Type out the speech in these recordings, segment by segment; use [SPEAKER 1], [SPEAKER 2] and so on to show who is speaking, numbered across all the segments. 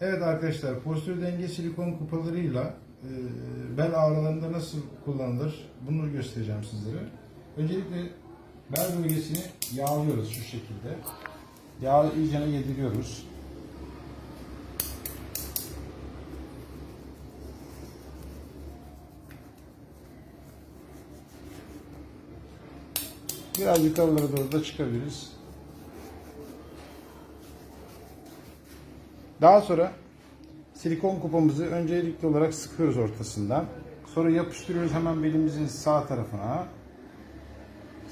[SPEAKER 1] Evet arkadaşlar postür denge silikon kupalarıyla e, bel ağrılarında nasıl kullanılır bunu göstereceğim sizlere. Öncelikle bel bölgesini yağlıyoruz şu şekilde. Yağı iyicene yediriyoruz. Biraz yukarılara doğru da çıkabiliriz. Daha sonra silikon kupamızı öncelikli olarak sıkıyoruz ortasından. Sonra yapıştırıyoruz hemen belimizin sağ tarafına.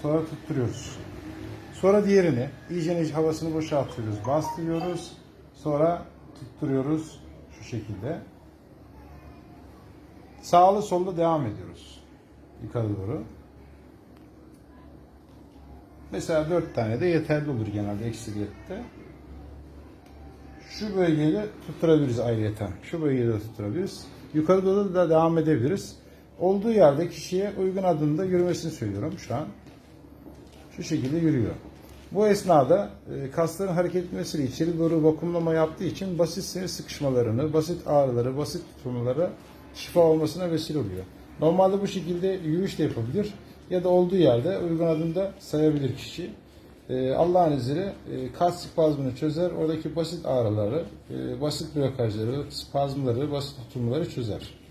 [SPEAKER 1] Sonra tutturuyoruz. Sonra diğerini iyice havasını boşaltıyoruz. Bastırıyoruz. Sonra tutturuyoruz şu şekilde. Sağlı sollu devam ediyoruz. Yukarı doğru. Mesela 4 tane de yeterli olur genelde eksiliyette. Şu bölgeyi de tutturabiliriz ayrıyeten. Şu bölgeyi de tutturabiliriz. Yukarı doğru da devam edebiliriz. Olduğu yerde kişiye uygun adımda yürümesini söylüyorum şu an. Şu şekilde yürüyor. Bu esnada e, kasların hareket etmesiyle içeri doğru vakumlama yaptığı için basit sinir sıkışmalarını, basit ağrıları, basit tutulmaları şifa olmasına vesile oluyor. Normalde bu şekilde yürüyüş de yapabilir ya da olduğu yerde uygun adımda sayabilir kişi. Ee, Allah'ın izniyle e, kas spazmını çözer, oradaki basit ağrıları, e, basit blokajları, spazmları, basit tutulmaları çözer.